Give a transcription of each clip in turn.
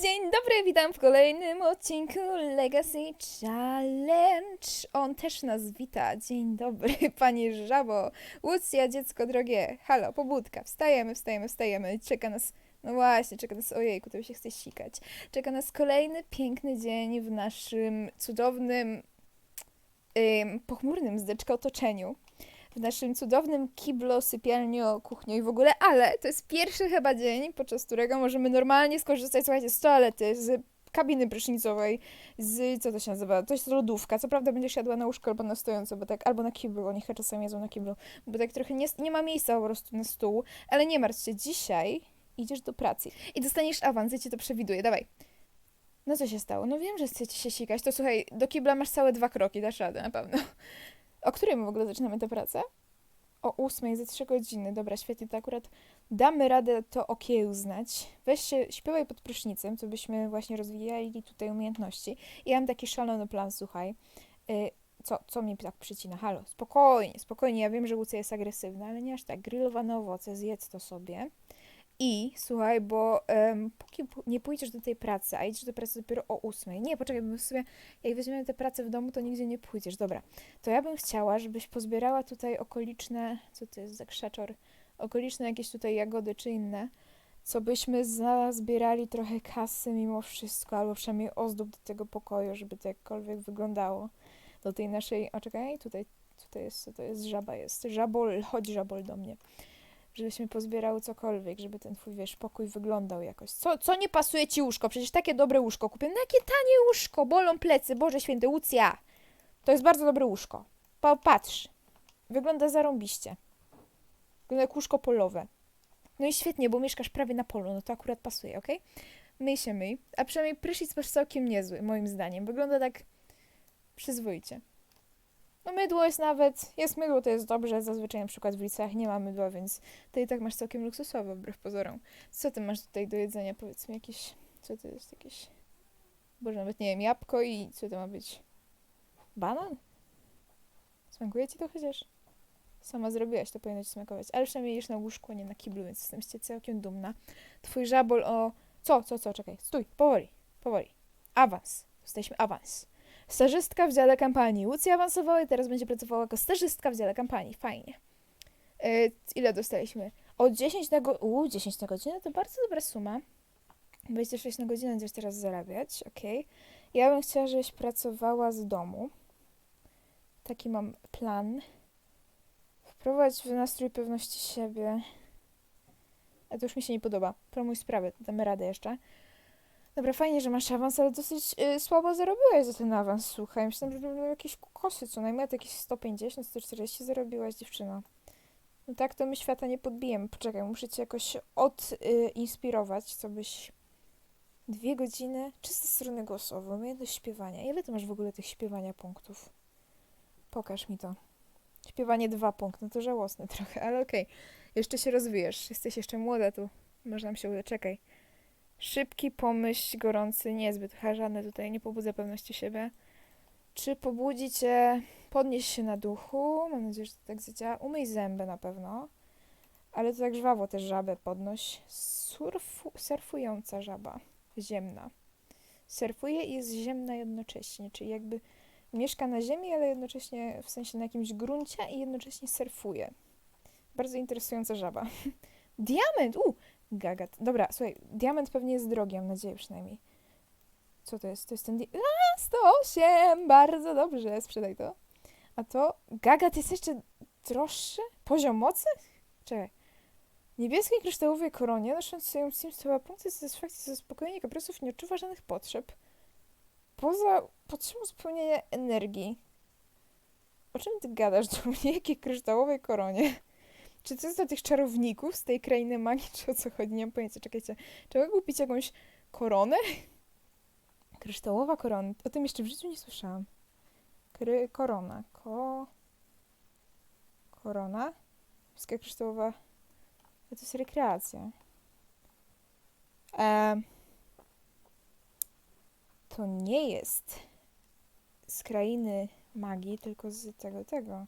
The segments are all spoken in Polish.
Dzień dobry, witam w kolejnym odcinku Legacy Challenge. On też nas wita. Dzień dobry, panie Żabo. Łucja, dziecko drogie. Halo, pobudka. Wstajemy, wstajemy, wstajemy. Czeka nas, no właśnie, czeka nas, ojejku, to się chce sikać. Czeka nas kolejny piękny dzień w naszym cudownym, ym, pochmurnym zdeczka otoczeniu. W naszym cudownym kiblo, sypialnio, kuchniu i w ogóle, ale to jest pierwszy chyba dzień, podczas którego możemy normalnie skorzystać, słuchajcie, z toalety, z kabiny prysznicowej, z, co to się nazywa, to jest lodówka, co prawda będziesz jadła na łóżko albo na stojąco, bo tak, albo na kiblu, oni chyba czasami jedzą na kiblu, bo tak trochę nie, nie ma miejsca po prostu na stół, ale nie martw się, dzisiaj idziesz do pracy i dostaniesz awans, ja ci to przewiduję, dawaj. No co się stało? No wiem, że chcecie się sikać, to słuchaj, do kibla masz całe dwa kroki, dasz radę na pewno. O której my w ogóle zaczynamy tę pracę? O ósmej, za trzy godziny. Dobra, świetnie, to akurat damy radę to okiełznać. Weź się, śpiewaj pod prysznicem, co byśmy właśnie rozwijali tutaj umiejętności. Ja mam taki szalony plan, słuchaj. Y, co, co mnie tak przycina? Halo, spokojnie, spokojnie. Ja wiem, że Łucja jest agresywna, ale nie aż tak. Grillowane owoce, zjedz to sobie. I słuchaj, bo em, póki nie pójdziesz do tej pracy, a idziesz do pracy dopiero o ósmej. Nie, poczekaj, bo w sumie jak weźmiemy tę pracę w domu, to nigdzie nie pójdziesz. Dobra, to ja bym chciała, żebyś pozbierała tutaj okoliczne, co to jest za krzaczor, okoliczne jakieś tutaj jagody czy inne, co byśmy zazbierali trochę kasy mimo wszystko, albo przynajmniej ozdób do tego pokoju, żeby to jakkolwiek wyglądało. Do tej naszej, o czekaj, tutaj, tutaj jest, to jest, żaba jest, żabol, chodź żabol do mnie. Żebyśmy pozbierały cokolwiek, żeby ten twój, wiesz, pokój wyglądał jakoś. Co, co nie pasuje ci łóżko? Przecież takie dobre łóżko kupię. No jakie tanie łóżko? Bolą plecy, Boże święty, Łucja! To jest bardzo dobre łóżko. Popatrz. Wygląda zarąbiście. Wygląda jak łóżko polowe. No i świetnie, bo mieszkasz prawie na polu, no to akurat pasuje, ok? Myj się myj. A przynajmniej prysznic masz całkiem niezły, moim zdaniem. Wygląda tak przyzwoicie. No mydło jest nawet, jest mydło, to jest dobrze. Zazwyczaj na przykład w liceach nie ma mydła, więc to i tak masz całkiem luksusowo, wbrew pozorom. Co ty masz tutaj do jedzenia? Powiedz mi jakieś, co to jest jakieś... Boże, nawet nie wiem, jabłko i co to ma być? Banan? Smakuje ci to chociaż? Sama zrobiłaś, to powinno ci smakować. Ale przynajmniej jesz na łóżku, a nie na kiblu, więc jestem z całkiem dumna. Twój żabol o... Co, co, co? Czekaj, stój, powoli, powoli. Awans. Dostaliśmy awans. Stażystka w dziale kampanii. Łucja awansowała i teraz będzie pracowała jako stażystka w dziale kampanii. Fajnie. Yy, ile dostaliśmy? O 10 na godzinę. Uuu, 10 na godzinę to bardzo dobra suma. 26 na godzinę będziesz teraz zarabiać, okej. Ja bym chciała, żebyś pracowała z domu. Taki mam plan. Wprowadź w nastrój pewności siebie. A to już mi się nie podoba. Promuj sprawę, damy radę jeszcze. Dobra, fajnie, że masz awans, ale dosyć y, słabo zarobiłaś za ten awans, słuchaj. Myślałam, że to jakieś kokosy co najmniej, jakieś 150, 140 zarobiłaś, dziewczyno. No tak, to my świata nie podbijemy. Poczekaj, muszę cię jakoś odinspirować, co byś... Dwie godziny, czyste strony głosowe, umiejętność śpiewania. Ile ty masz w ogóle tych śpiewania punktów? Pokaż mi to. Śpiewanie dwa punkty, no to żałosne trochę, ale okej. Jeszcze się rozwijesz, jesteś jeszcze młoda, tu może nam się uda, czekaj. Szybki pomyśl, gorący, niezbyt żadne tutaj nie pobudza pewności siebie. Czy pobudzi cię, podnieś się na duchu, mam nadzieję, że to tak zadziała. Umyj zęby na pewno, ale to tak żwawo też żabę podnoś. Surfu, surfująca żaba, ziemna. Surfuje i jest ziemna jednocześnie, czyli jakby mieszka na ziemi, ale jednocześnie w sensie na jakimś gruncie i jednocześnie surfuje. Bardzo interesująca żaba. Diament! Gagat. Dobra, słuchaj, diament pewnie jest drogi, mam nadzieję przynajmniej. Co to jest? To jest ten... Di- A, 108! Bardzo dobrze, sprzedaj to. A to... Gagat jest jeszcze droższy? Poziom mocy? Czekaj. Niebieskiej kryształowej koronie nosząc swoją Simstowa punkty satysfakcji ze zaspokojenia kaprysów nie odczuwa żadnych potrzeb. Poza potrzebą spełnienia energii. O czym ty gadasz do mnie? Jakiej kryształowej koronie? Czy to jest tych czarowników z tej krainy magii, czy o co chodzi? Nie mam pojęcia. Czekajcie. Mogę kupić jakąś koronę? Kryształowa korona. O tym jeszcze w życiu nie słyszałam. Kry, korona. Ko... Korona? Wszystka kryształowa... A to jest rekreacja. E... To nie jest z krainy magii, tylko z tego, tego.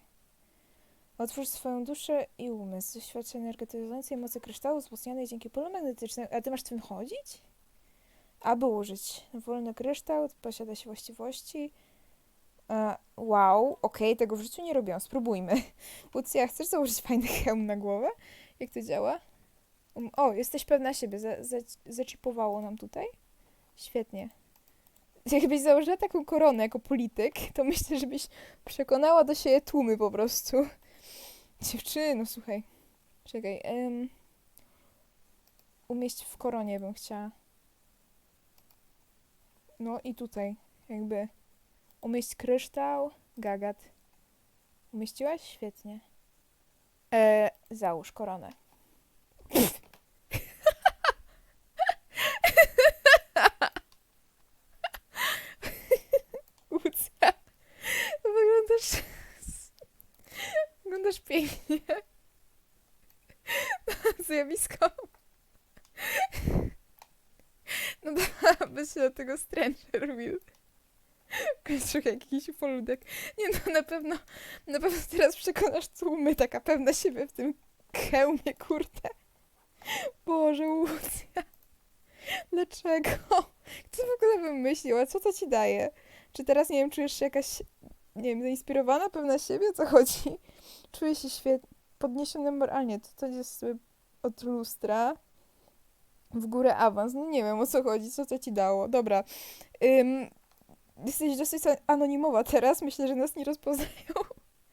Otwórz swoją duszę i umysł. Świadczy energetyzującej mocy kryształu wzmocnionej dzięki polu magnetycznemu. A ty masz w tym chodzić? aby użyć. Wolny kryształ posiada się właściwości. E, wow, okej, tego w życiu nie robiłam. Spróbujmy. Lucja, chcesz założyć fajny hełm na głowę? Jak to działa? Um, O, jesteś pewna siebie. Za, za, zaczipowało nam tutaj. Świetnie. Jakbyś założyła taką koronę jako polityk, to myślę, żebyś przekonała do siebie tłumy po prostu. Dziewczyno, słuchaj. Czekaj. Um, umieść w koronie bym chciała. No i tutaj, jakby. Umieść kryształ, gagat. Umieściłaś? Świetnie. E, załóż koronę. Łucja, wyglądasz... Wyglądasz pięknie. Zjawisko. No dobra, bez się do tego Stranger Will. Szukaj jakiś poludek. Nie no, na pewno, na pewno teraz przekonasz tłumy, taka pewna siebie w tym hełmie, kurde. Boże, Łucja. Dlaczego? Kto w ogóle wymyślił? A co to ci daje? Czy teraz, nie wiem, czujesz się jakaś, nie wiem, zainspirowana, pewna siebie? Co chodzi? Czuję się świetnie, podniesiony moralnie. To, to jest od lustra w górę awans. No nie wiem, o co chodzi, co to ci dało. Dobra. Ym, jesteś dosyć anonimowa teraz. Myślę, że nas nie rozpoznają.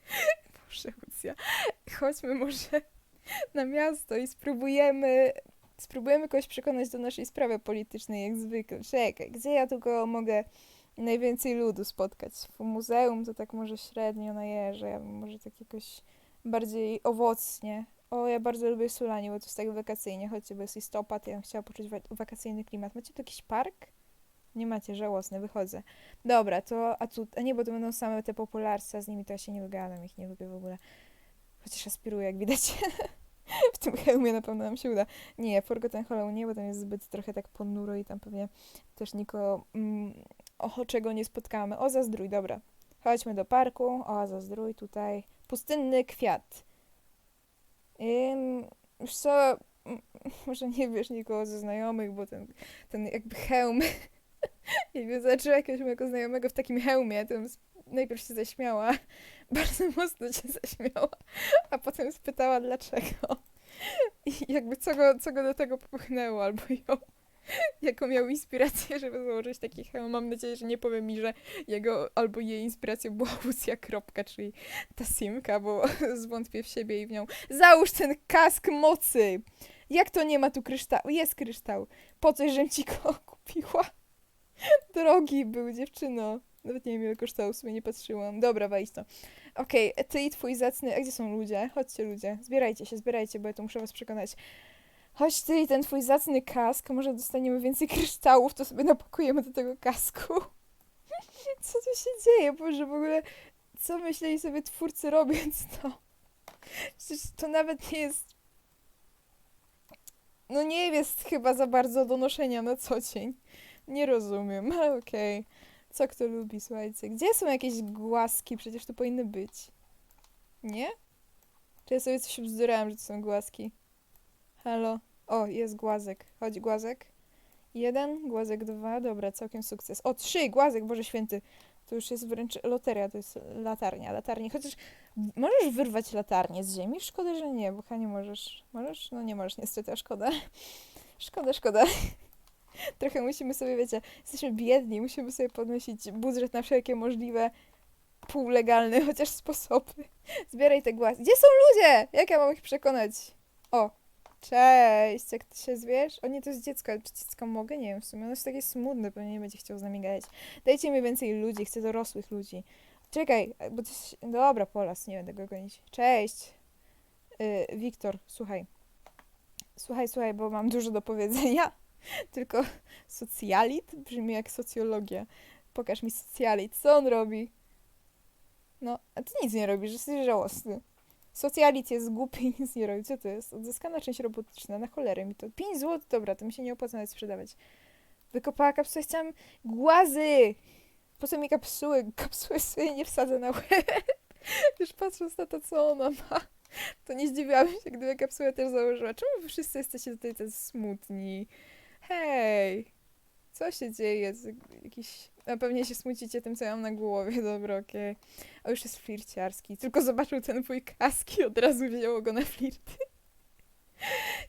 Boże, Lucja. Chodźmy może na miasto i spróbujemy spróbujemy kogoś przekonać do naszej sprawy politycznej, jak zwykle. Czekaj, gdzie ja tylko mogę najwięcej ludu spotkać? W muzeum to tak może średnio najeżdżę, ja może tak jakoś bardziej owocnie. O, ja bardzo lubię Sulanie, bo to jest tak wakacyjnie, chodźcie, bo jest listopad, ja bym chciała poczuć wa- wakacyjny klimat. Macie tu jakiś park? Nie macie, żałosne, wychodzę. Dobra, to, a tu, a nie, bo to będą same te popularce, a z nimi to ja się nie wygadam, ich nie lubię w ogóle. Chociaż aspiruję, jak widać. w tym hełmie na pewno nam się uda. Nie, Forgotten Hollow nie, bo tam jest zbyt trochę tak ponuro i tam pewnie też nikogo mm, o czego nie spotkamy. O, zazdrój, dobra. Chodźmy do parku. O, zazdrój tutaj. Pustynny kwiat. Ym, wiesz co, może nie wiesz nikogo ze znajomych, bo ten, ten jakby hełm, jakby zobaczyła jakiegoś mojego znajomego w takim hełmie, to najpierw się zaśmiała, bardzo mocno się zaśmiała, a potem spytała dlaczego. I jakby co go, co go do tego popchnęło, albo ją, jaką miał inspirację, żeby założyć taki hełm. Mam nadzieję, że nie powie mi, że jego albo jej inspiracją była Lucja Kropka, czyli ta simka, bo zwątpię w siebie i w nią. Załóż ten kask mocy! Jak to nie ma tu kryształu? Jest kryształ. Po coś, żem ci go kupiła? Drogi był, dziewczyno. Nawet nie wiem, ile kosztował, w sumie nie patrzyłam. Dobra, wejdź to. Okej, ty i twój zacny... A gdzie są ludzie? Chodźcie, ludzie. Zbierajcie się, zbierajcie, bo ja tu muszę was przekonać. Chodź ty i ten twój zacny kask. Może dostaniemy więcej kryształów, to sobie napakujemy do tego kasku. Co tu się dzieje? Boże, w ogóle... Co myśleli sobie twórcy robiąc to? Przecież to nawet nie jest... No nie jest chyba za bardzo do noszenia na co dzień. Nie rozumiem, ale okej. Co kto lubi, słuchajcie. Gdzie są jakieś głaski? Przecież to powinny być. Nie? Czy ja sobie coś bzdurałam, że to są głaski? Halo? O, jest głazek. Chodź, głazek. Jeden, głazek dwa. Dobra, całkiem sukces. O, trzy, głazek, Boże Święty. To już jest wręcz loteria, to jest latarnia. Latarnie. Chociaż możesz wyrwać latarnię z ziemi? Szkoda, że nie, bo nie możesz. Możesz? No nie możesz, niestety, a szkoda. Szkoda, szkoda. Trochę musimy sobie, wiecie, jesteśmy biedni, musimy sobie podnosić budżet na wszelkie możliwe półlegalne chociaż sposoby. Zbieraj te głaz. Gdzie są ludzie? Jak ja mam ich przekonać? O, cześć, jak ty się zwiesz? O nie, to jest dziecko, ale czy dziecko mogę? Nie wiem, w sumie ono jest takie smutne, pewnie nie będzie chciał z nami gadać. Dajcie mi więcej ludzi, chcę dorosłych ludzi. Czekaj, bo coś... Dobra, Polas, nie będę go gonić. Cześć. Yy, Wiktor, słuchaj. Słuchaj, słuchaj, bo mam dużo do powiedzenia. Tylko socjalit brzmi jak socjologia. Pokaż mi socjalit. Co on robi? No, a ty nic nie robisz, jesteś żałosny. Socjalit jest głupi nic nie robi. Co to jest? Odzyskana część robotyczna. Na cholerę mi to. 5 zł, dobra, to mi się nie opłaca nawet sprzedawać. Wykopała kapsułę, chciałam głazy! Po co mi kapsuły? Kapsuły sobie nie wsadzę na łeb. Już patrząc na to, co ona ma, to nie zdziwiłabym się, gdyby kapsułę też założyła. Czemu wy wszyscy jesteście tutaj tacy smutni? Hej! Co się dzieje? Jakiś... A pewnie się smucicie tym, co ja mam na głowie. Dobra, okej. A już jest flirciarski. Tylko zobaczył ten twój kaski, od razu wzięło go na flirty.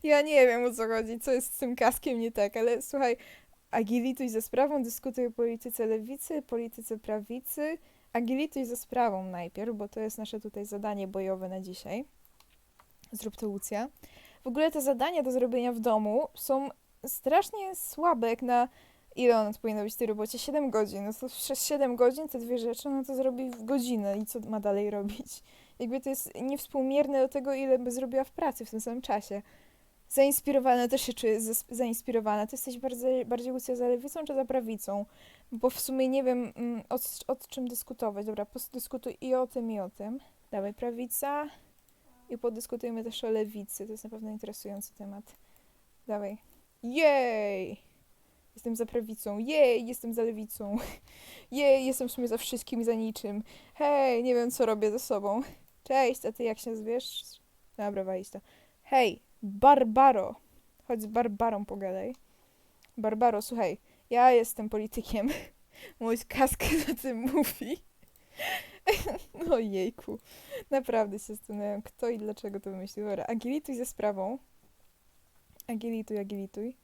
Ja nie wiem, o co chodzi, co jest z tym kaskiem nie tak, ale słuchaj, agilituj ze sprawą, dyskutuj o polityce lewicy, polityce prawicy. Agilituj ze sprawą najpierw, bo to jest nasze tutaj zadanie bojowe na dzisiaj. Zrób to, Lucja. W ogóle te zadania do zrobienia w domu są strasznie słabe, jak na ile ona powinna być w tej robocie? 7 godzin. No to przez 7 godzin te dwie rzeczy, no to zrobi w godzinę i co ma dalej robić? Jakby to jest niewspółmierne do tego, ile by zrobiła w pracy w tym samym czasie. Zainspirowana, też się czuję zainspirowana. Ty jesteś bardziej, bardziej Lucja za lewicą czy za prawicą? Bo w sumie nie wiem, mm, o, o czym dyskutować. Dobra, podyskutuj i o tym, i o tym. Dawaj, prawica. I podyskutujmy też o lewicy. To jest na pewno interesujący temat. Dawaj. Jej! Jestem za prawicą. Jej! Jestem za lewicą. Jej! Jestem w sumie za wszystkim i za niczym. Hej! Nie wiem, co robię ze sobą. Cześć, a ty jak się nazwiesz? Dobra, walić to. Hej! Barbaro! Chodź z Barbarą pogadaj. Barbaro, słuchaj. Ja jestem politykiem. Mój kask za tym mówi. No jejku. Naprawdę się zastanawiam, kto i dlaczego to wymyślił. Dobra, agilituj ze sprawą. Agilituj, agilituj.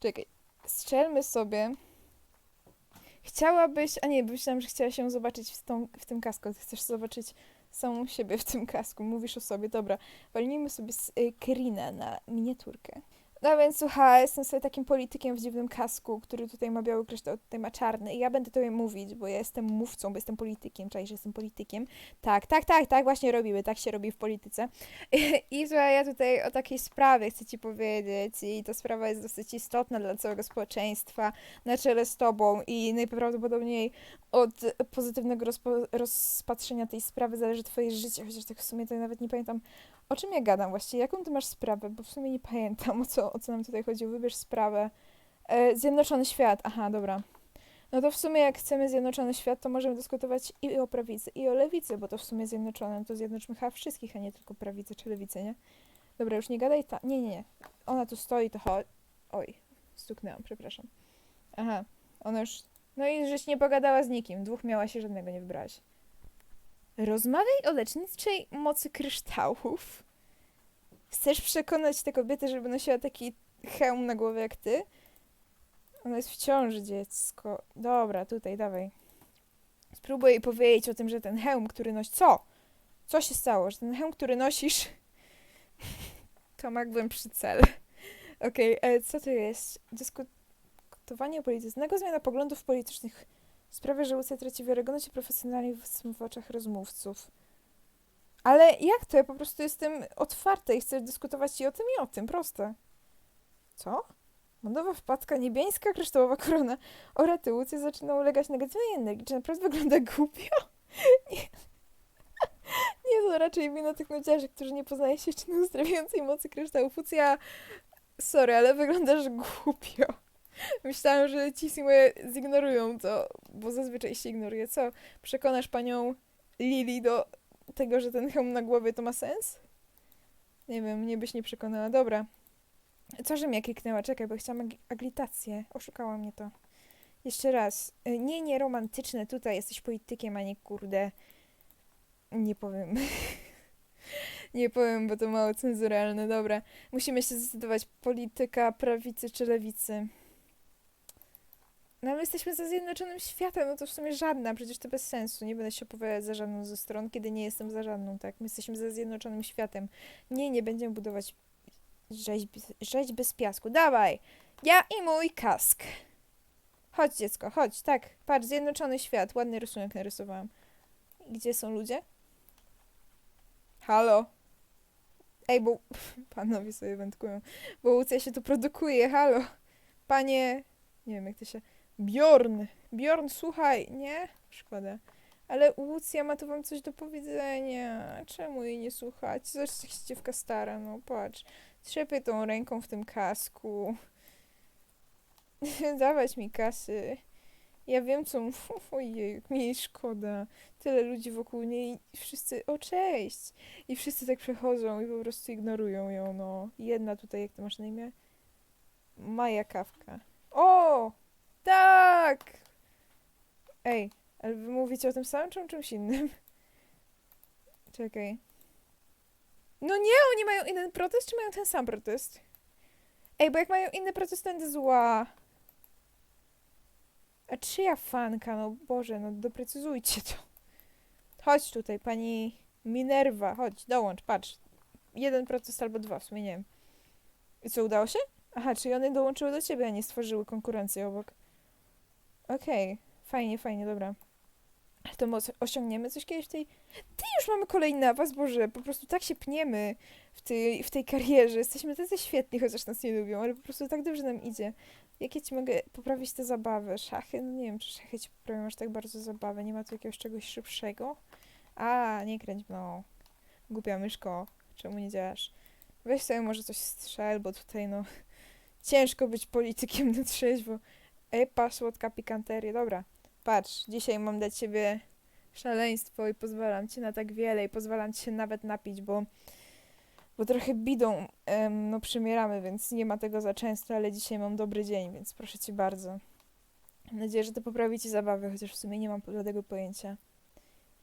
Czekaj, strzelmy sobie. Chciałabyś, a nie, myślałam, że chciałaś się zobaczyć w, tą, w tym kasku. Ty chcesz zobaczyć samą siebie w tym kasku. Mówisz o sobie, dobra. Walnijmy sobie z y, Kerina na miniaturkę. No więc słuchaj, jestem sobie takim politykiem w dziwnym kasku, który tutaj ma biały kryształ, tutaj ma czarny. I ja będę tobie mówić, bo ja jestem mówcą, bo jestem politykiem, czaj, że jestem politykiem. Tak, tak, tak, tak właśnie robimy, tak się robi w polityce. I, i słuchaj, ja tutaj o takiej sprawie chcę ci powiedzieć i ta sprawa jest dosyć istotna dla całego społeczeństwa, na czele z tobą i najprawdopodobniej od pozytywnego rozpatrzenia tej sprawy zależy twoje życie, chociaż tak w sumie to ja nawet nie pamiętam, o czym ja gadam właściwie, jaką ty masz sprawę, bo w sumie nie pamiętam, o co, o co nam tutaj chodziło. Wybierz sprawę. E, Zjednoczony Świat, aha, dobra. No to w sumie jak chcemy Zjednoczony Świat, to możemy dyskutować i o prawicy, i o lewicy, bo to w sumie zjednoczone, no to zjednoczmy chyba wszystkich, a nie tylko prawicę czy lewicę, nie? Dobra, już nie gadaj ta... Nie, nie, nie. Ona tu stoi, to chodź. Oj, stuknęłam, przepraszam. Aha, ona już... No i żeś nie pogadała z nikim, dwóch miała się żadnego nie wybrać. Rozmawiaj o leczniczej mocy kryształów. Chcesz przekonać tę kobietę, żeby nosiła taki hełm na głowie jak ty? Ona jest w ciąży, dziecko. Dobra, tutaj, dawaj. Spróbuj jej powiedzieć o tym, że ten hełm, który nosi... Co? Co się stało? Że ten hełm, który nosisz... to magłem przy cel. Okej, e, co to jest? Dyskutowanie politycznego, zmiana poglądów politycznych sprawia, że Lucja traci wiarygodność i profesjonalizm w oczach rozmówców. Ale jak to? Ja po prostu jestem otwarta i chcę dyskutować i o tym, i o tym. Proste. Co? Modowa wpadka, niebiańska kryształowa korona. O rety, Lucja zaczyna ulegać negatywnej energii. Czy naprawdę wygląda głupio? Nie. Nie, to raczej wina tych nudziarzy, którzy nie poznają się jeszcze na uzdrawiającej mocy kryształów. Lucja, sorry, ale wyglądasz głupio. Myślałam, że ci moje zignorują to, bo zazwyczaj się ignoruje. Co? Przekonasz panią Lili do tego, że ten hełm na głowie to ma sens? Nie wiem, mnie byś nie przekonała. Dobra. Co, że mnie kliknęła? Czekaj, bo chciałam ag- agitację. Oszukała mnie to. Jeszcze raz. Y, Nie, nie romantyczne. Tutaj jesteś politykiem, a nie kurde. Nie powiem. nie powiem, bo to mało cenzuralne. Dobra. Musimy się zdecydować. Polityka prawicy czy lewicy. No ale jesteśmy za Zjednoczonym Światem, no to w sumie żadna, przecież to bez sensu. Nie będę się opowiadać za żadną ze stron, kiedy nie jestem za żadną, tak? My jesteśmy za Zjednoczonym Światem. Nie, nie będziemy budować rzeźby, rzeźby z piasku. Dawaj! Ja i mój kask. Chodź dziecko, chodź, tak. Patrz, Zjednoczony Świat, ładny rysunek narysowałam. Gdzie są ludzie? Halo? Ej, bo panowie sobie wędkują. Bo Łucja się tu produkuje, halo. Panie, nie wiem jak to się... Bjorn! Bjorn, słuchaj, nie? Szkoda. Ale Łucja ma tu wam coś do powiedzenia. Czemu jej nie słuchać? Zobacz, jak się dziewka stara, no patrz. Trzepie tą ręką w tym kasku. Dawać mi kasy. Ja wiem, co... Ojej, jak mi jej szkoda. Tyle ludzi wokół niej i wszyscy... O, cześć! I wszyscy tak przechodzą i po prostu ignorują ją, no. Jedna tutaj, jak to masz na imię? Maja Kawka. O! Ej, ale wy mówicie o tym samym czy o czymś innym? Czekaj. No nie, oni mają inny protest, czy mają ten sam protest? Ej, bo jak mają inny protest, to zła. A czyja fanka? No Boże, no doprecyzujcie to. Chodź tutaj, pani Minerva, chodź, dołącz, patrz. Jeden protest albo dwa, w sumie nie wiem. I co, udało się? Aha, czyli one dołączyły do ciebie, a nie stworzyły konkurencji obok. Okej, fajnie, fajnie, dobra. To może osiągniemy coś kiedyś w tej... Ty, już mamy kolejny awans, Boże, po prostu tak się pniemy w tej, w tej karierze. Jesteśmy tacy świetni, chociaż nas nie lubią, ale po prostu tak dobrze nam idzie. Jakie ci mogę poprawić te zabawy? Szachy? No nie wiem, czy szachy ci poprawią aż tak bardzo zabawę. Nie ma tu jakiegoś czegoś szybszego? A, nie kręć mną. Głupia myszko. Czemu nie działasz? Weź sobie może coś strzel, bo tutaj no... Ciężko być politykiem na trzeźwo. Epa, słodka pikanteria. Dobra, patrz, dzisiaj mam dla ciebie szaleństwo i pozwalam ci na tak wiele i pozwalam ci się nawet napić, bo, bo trochę bidą em, no przymieramy, więc nie ma tego za często, ale dzisiaj mam dobry dzień, więc proszę cię bardzo. Mam nadzieję, że to poprawi ci zabawę, chociaż w sumie nie mam żadnego pojęcia.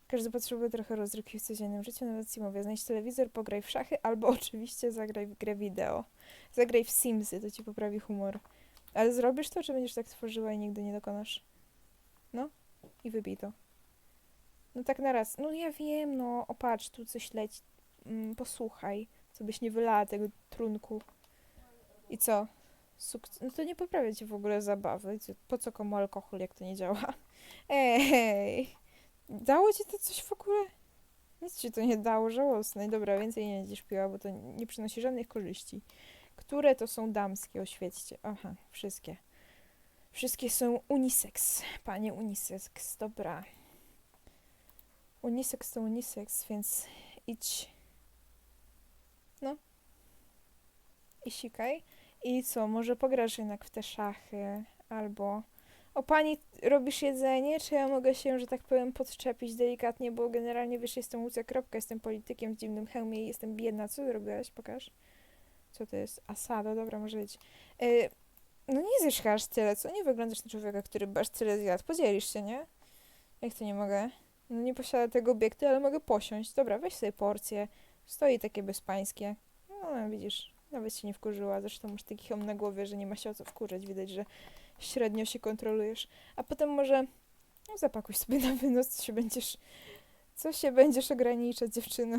Każdy potrzebuje trochę rozrywki w codziennym życiu, nawet ci mówię, znajdź telewizor, pograj w szachy, albo oczywiście zagraj w grę wideo. Zagraj w Simsy, to ci poprawi humor. Ale zrobisz to, czy będziesz tak tworzyła i nigdy nie dokonasz? No, i wybij to. No tak na raz. No ja wiem, no, opatrz, tu coś leci. Mm, posłuchaj, co byś nie wylała tego trunku. I co? Suk- no to nie poprawia ci w ogóle zabawy. Po co komu alkohol, jak to nie działa? Ej, dało ci to coś w ogóle? Nic ci to nie dało, żałosne. Dobra, więcej nie będziesz piła, bo to nie przynosi żadnych korzyści. Które to są damskie? Oświećcie. Aha, wszystkie. Wszystkie są unisex. Panie unisex, dobra. Unisex to unisex, więc idź. No. I sikaj. I co, może pograsz jednak w te szachy, albo... O, pani, robisz jedzenie? Czy ja mogę się, że tak powiem, podczepić delikatnie, bo generalnie, wiesz, jestem Łucja Kropka, jestem politykiem w dziwnym hełmie i jestem biedna. Co zrobiłaś? Pokaż. Co to jest? Asada, dobra, może być. Yy, no nie zjesz aż tyle, co? Nie wyglądasz na człowieka, który aż tyle zjadł. Podzielisz się, nie? Jak to nie mogę? No nie posiada tego obiektu, ale mogę posiąść. Dobra, weź sobie porcję. Stoi takie bezpańskie. No, widzisz, nawet się nie wkurzyła. Zresztą masz taki hełm na głowie, że nie ma się o co wkurzać. Widać, że średnio się kontrolujesz. A potem może no, zapakuj sobie na wynos, co się będziesz... Co się będziesz ograniczać, dziewczyno?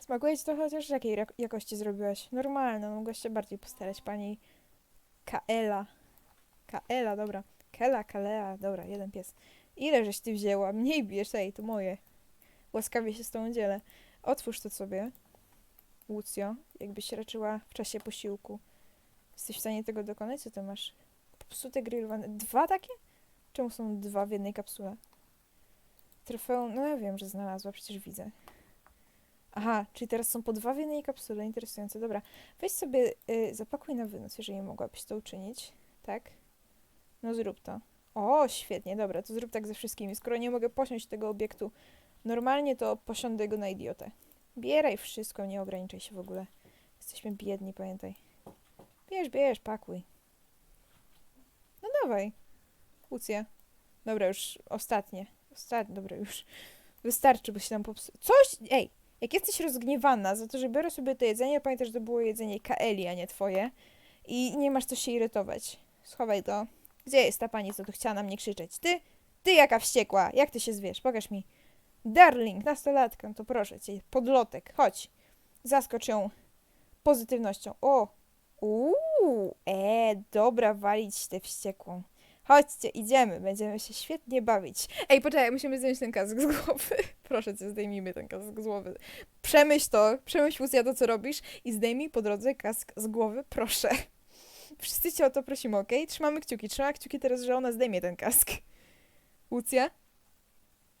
Smakuje ci to chociaż jakiej jakości zrobiłaś? Normalne, mogłaś się bardziej postarać, pani Kaela. Kaela, dobra. Kela, Kalea, dobra, jeden pies. Ile żeś ty wzięła? Mniej bierz, ej, to moje. Łaskawie się z tą dzielę. Otwórz to sobie, Łucjo, jakbyś raczyła w czasie posiłku. Jesteś w stanie tego dokonać? Co ty masz? Popsute grillowane. Dwa takie? Czemu są dwa w jednej kapsule? Trofeum, no ja wiem, że znalazła, przecież widzę. Aha, czyli teraz są po dwa w jednej kapsule, interesujące. Dobra, weź sobie, y, zapakuj na wynos, jeżeli mogłabyś to uczynić, tak? No zrób to. O, świetnie, dobra, to zrób tak ze wszystkimi. Skoro nie mogę posiąść tego obiektu normalnie, to posiądę go na idiotę. Bieraj wszystko, nie ograniczaj się w ogóle. Jesteśmy biedni, pamiętaj. Bierz, bierz, pakuj. No dawaj. Łucja. Dobra, już ostatnie. Ostatnie, dobra, już. Wystarczy, bo się tam popsu... Coś! Ej! Jak jesteś rozgniewana za to, że biorę sobie to jedzenie, pamiętaj, że to było jedzenie Kaeli, a nie twoje. I nie masz co się irytować. Schowaj to. Gdzie jest ta pani, co tu chciała na mnie krzyczeć? Ty? Ty jaka wściekła? Jak ty się zwiesz? Pokaż mi. Darling, nastolatka, no to proszę cię, podlotek, chodź. Zaskocz ją pozytywnością. O! Uuu, e, dobra, walić tę wściekłą. Chodźcie, idziemy, będziemy się świetnie bawić. Ej, poczekaj, musimy zdjąć ten kask z głowy. Proszę cię, zdejmijmy ten kask z głowy. Przemyśl to, przemyśl Lucja to, co robisz i zdejmij po drodze kask z głowy, proszę. Wszyscy cię o to prosimy, okej? Trzymamy kciuki, trzymamy kciuki teraz, że ona zdejmie ten kask. Lucja?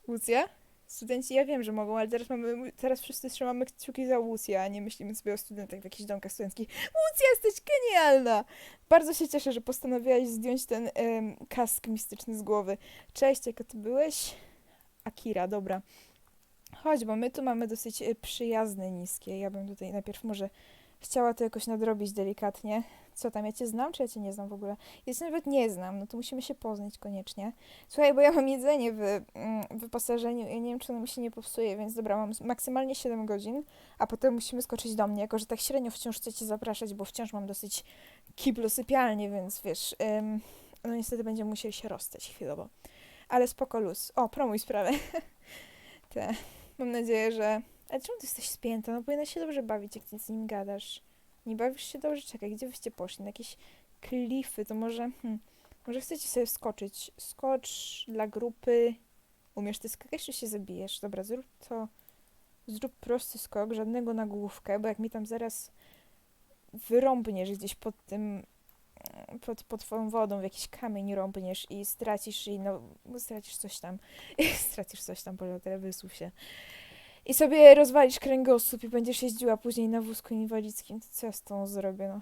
Lucja? Studenci, ja wiem, że mogą, ale teraz mamy, teraz wszyscy trzymamy kciuki za Łucję, a nie myślimy sobie o studentach w jakichś domkach studenckich. Łucja, jesteś genialna! Bardzo się cieszę, że postanowiłaś zdjąć ten kask mistyczny z głowy. Cześć, jaka ty byłeś? Akira, dobra. Chodź, bo my tu mamy dosyć e, przyjazne niskie. Ja bym tutaj najpierw może chciała to jakoś nadrobić delikatnie. Co tam, ja cię znam, czy ja cię nie znam w ogóle? Ja cię nawet nie znam, no to musimy się poznać koniecznie. Słuchaj, bo ja mam jedzenie w mm, wyposażeniu i nie wiem, czy ono mi się nie popsuje, więc dobra, mam maksymalnie 7 godzin, a potem musimy skoczyć do mnie, jako że tak średnio wciąż chcę cię zapraszać, bo wciąż mam dosyć kiblu sypialnie, więc wiesz, ym, no niestety będziemy musieli się rozstać chwilowo. Ale spoko luz. O, promuj sprawę. Te. Mam nadzieję, że... Ale czemu ty jesteś spięta? No powinnaś się dobrze bawić, jak ty z nim gadasz. Nie bawisz się dobrze? Czekaj, gdzie wyście poszli? Na jakieś klify, to może... Hmm, może chcecie sobie skoczyć. Skocz dla grupy. Umiesz ty skakać, czy się zabijesz? Dobra, zrób to... Zrób prosty skok, żadnego na główkę, bo jak mi tam zaraz wyrąbniesz gdzieś pod tym pod, pod twoją wodą w jakiś kamień rąbniesz i stracisz i no, stracisz coś tam. stracisz coś tam, Polotele, wysłuch się. I sobie rozwalisz kręgosłup i będziesz jeździła później na wózku inwalidzkim. Co ja z tą zrobię, no?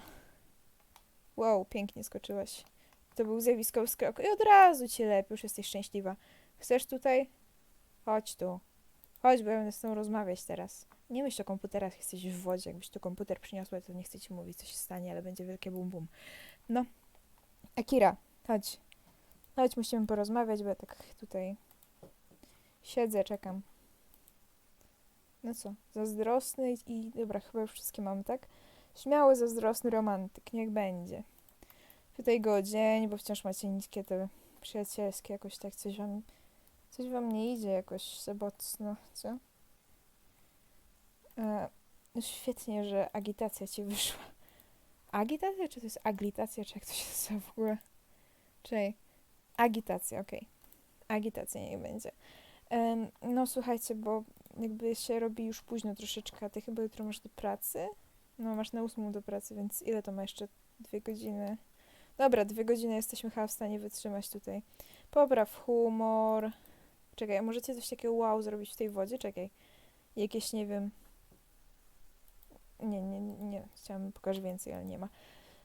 Wow, pięknie skoczyłaś. To był zjawiskowy skok. I od razu ci lepiej, już jesteś szczęśliwa. Chcesz tutaj? Chodź tu. Chodź, bo ja będę z tą rozmawiać teraz. Nie myśl o komputerach, jesteś w wodzie. Jakbyś tu komputer przyniosła, to nie chcę ci mówić, co się stanie, ale będzie wielkie bum bum. No. Akira, chodź. Chodź, musimy porozmawiać, bo ja tak tutaj siedzę, czekam. No co, zazdrosny i... Dobra, chyba już wszystkie mamy, tak? Śmiały, zazdrosny romantyk, niech będzie. Tutaj go dzień, bo wciąż macie niskie te przyjacielskie, jakoś tak coś wam... Coś wam nie idzie jakoś za co? E, no świetnie, że agitacja ci wyszła. Agitacja, czy to jest aglitacja, czy jak to się nazywa w ogóle? Czyli agitacja, okej. Agitacja niech będzie. No słuchajcie, bo jakby się robi już późno troszeczkę, ty chyba jutro masz do pracy? No masz na ósmą do pracy, więc ile to ma jeszcze? Dwie godziny? Dobra, dwie godziny jesteśmy chyba w stanie wytrzymać tutaj. Popraw humor. Czekaj, możecie coś takiego wow zrobić w tej wodzie? Czekaj. Jakieś, nie wiem, nie, nie, nie. Chciałam pokażę więcej, ale nie ma.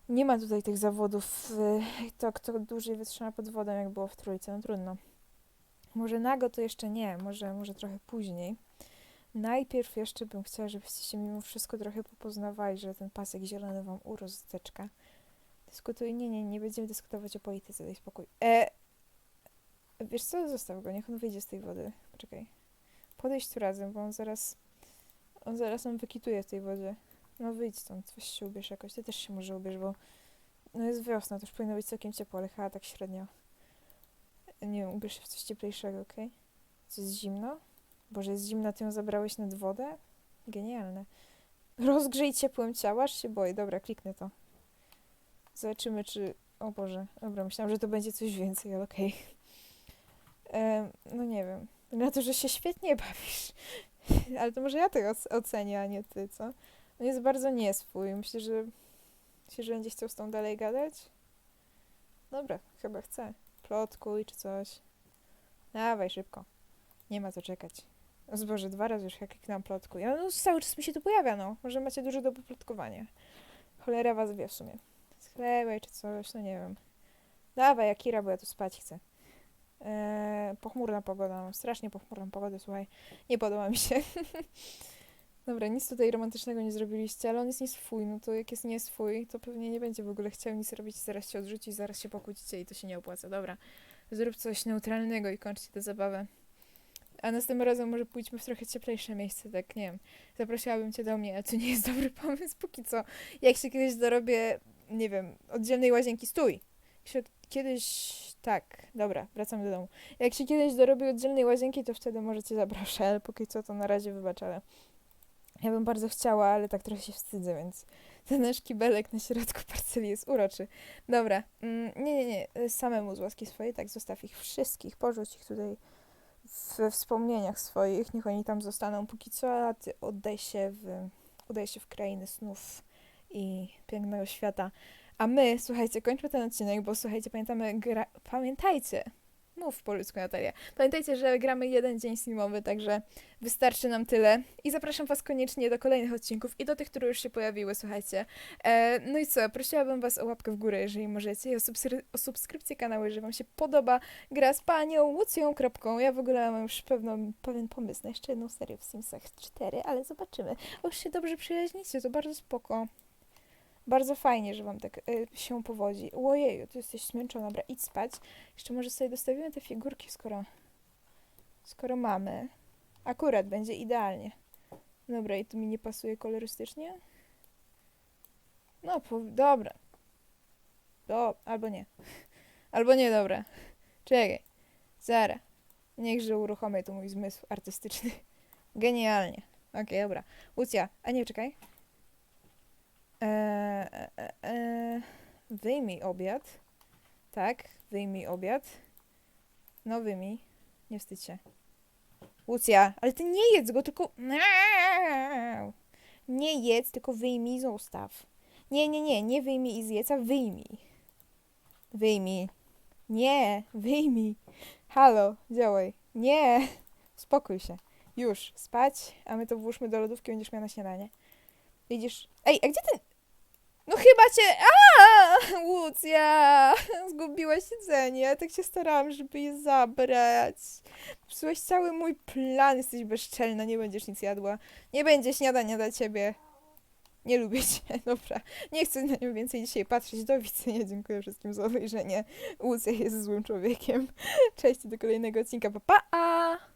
Nie ma tutaj tych zawodów. y, To, kto dłużej wytrzyma pod wodą, jak było w trójce. No trudno. Może nago to jeszcze nie, może, może trochę później. Najpierw jeszcze bym chciała, żebyście się mimo wszystko trochę popoznawali, że ten pasek zielony wam urósł z teczka. Dyskutuj, nie, nie, nie będziemy dyskutować o polityce, daj spokój. E, wiesz co, zostaw go, niech on wyjdzie z tej wody. Poczekaj. Podejdź tu razem, bo on zaraz, on zaraz nam wykituje w tej wodzie. No wyjdź stąd, weź się ubierz jakoś. Ty też się może ubierz, bo no jest wiosna, to już powinno być całkiem ciepło, ale chyba tak średnio. Nie wiem, ubierz się w coś cieplejszego, okej? Co jest zimno? Boże, jest zimno, ty ją zabrałeś nad wodę? Genialne. Rozgrzej ciepłem ciała, aż się boję. Dobra, kliknę to. Zobaczymy, czy... O Boże, dobra, myślałam, że to będzie coś więcej, ale okej. Em, No nie wiem. Na to, że się świetnie bawisz. Ale to może ja oc- ocenię, a nie ty, co? On jest bardzo nieswój. Myślę, że myślę, że będzie chciał z tą dalej gadać. Dobra, chyba chce. Plotkuj czy coś. Dawaj, szybko. Nie ma co czekać. O Boże, dwa razy już jak kliknęłam plotkuj. No, no cały czas mi się tu pojawia, no. Może macie dużo do poplotkowania. Cholera was wie w sumie. Schlebaj czy coś, no nie wiem. Dawaj, Akira, bo ja tu spać chcę. Eee, pochmurna pogoda, strasznie pochmurną pogodę, słuchaj. Nie podoba mi się. Dobra, nic tutaj romantycznego nie zrobiliście, ale on jest nieswój, no to jak jest nieswój, to pewnie nie będzie w ogóle chciał nic robić, zaraz się odrzuci, zaraz się pokłócicie i to się nie opłaca. Dobra, zrób coś neutralnego i kończcie tę zabawę. A następnym razem może pójdźmy w trochę cieplejsze miejsce, tak, nie wiem. Zaprosiłabym cię do mnie, ale to nie jest dobry pomysł póki co. Jak się kiedyś dorobię, nie wiem, oddzielnej łazienki, stój! Jak kiedyś, tak, dobra, wracamy do domu. Jak się kiedyś dorobię oddzielnej łazienki, to wtedy może cię zaproszę, ale póki co to na razie wybacz, ale ja bym bardzo chciała, ale tak trochę się wstydzę, więc ten nasz kibelek na środku parceli jest uroczy. Dobra, mm, nie, nie, nie, y, samemu z łaski swojej, tak, zostaw ich wszystkich, porzuć ich tutaj we wspomnieniach swoich, niech oni tam zostaną póki co, a ty oddaj się w, udaj się w krainy snów i pięknego świata. A my, słuchajcie, kończmy ten odcinek, bo słuchajcie, pamiętamy, gra... pamiętajcie, mów po ludzku Natalia, pamiętajcie, że gramy jeden dzień streamowy, także wystarczy nam tyle. I zapraszam Was koniecznie do kolejnych odcinków i do tych, które już się pojawiły, słuchajcie. E, no i co, prosiłabym Was o łapkę w górę, jeżeli możecie, i o, subskry- o subskrypcję kanału, jeżeli Wam się podoba gra z panią Łucją Kropką. Ja w ogóle mam już pewną, pewien pomysł na jeszcze jedną serię w Simsach 4, ale zobaczymy. Już się dobrze przyjaźnicie, to bardzo spoko. Bardzo fajnie, że wam tak y, się powodzi. Ojeju, ty jesteś zmęczona. Dobra, idź spać. Jeszcze może sobie dostawimy te figurki, skoro, skoro mamy. Akurat będzie idealnie. Dobra, i to mi nie pasuje kolorystycznie? No, po, dobra. Do, albo nie. Albo nie, dobra. Czekaj. Zara. Niechże uruchomię tu mój zmysł artystyczny. Genialnie. Okej, dobra. Lucja, a nie, czekaj. Eee, e, e, wyjmij obiad. Tak, wyjmij obiad. No wyjmij. Nie wstydź się. Lucja, ale ty nie jedz go, tylko... Nie jedz, tylko wyjmij zostaw. Nie, nie, nie, nie wyjmij i zjedz, a wyjmij. Wyjmij. Nie, wyjmij. Halo, działaj. Nie, spokój się. Już, spać, a my to włóżmy do lodówki, będziesz miała na śniadanie. Widzisz? Ej, a gdzie ten... No chyba cię... A, Łucja! Zgubiłaś jedzenie. Tak się starałam, żeby je zabrać. Psułeś cały mój plan. Jesteś bezczelna, nie będziesz nic jadła. Nie będzie śniadania dla ciebie. Nie lubię cię. Dobra. Nie chcę na nią więcej dzisiaj patrzeć. Do widzenia. Dziękuję wszystkim za obejrzenie. Łucja jest złym człowiekiem. Cześć do kolejnego odcinka. Pa, pa!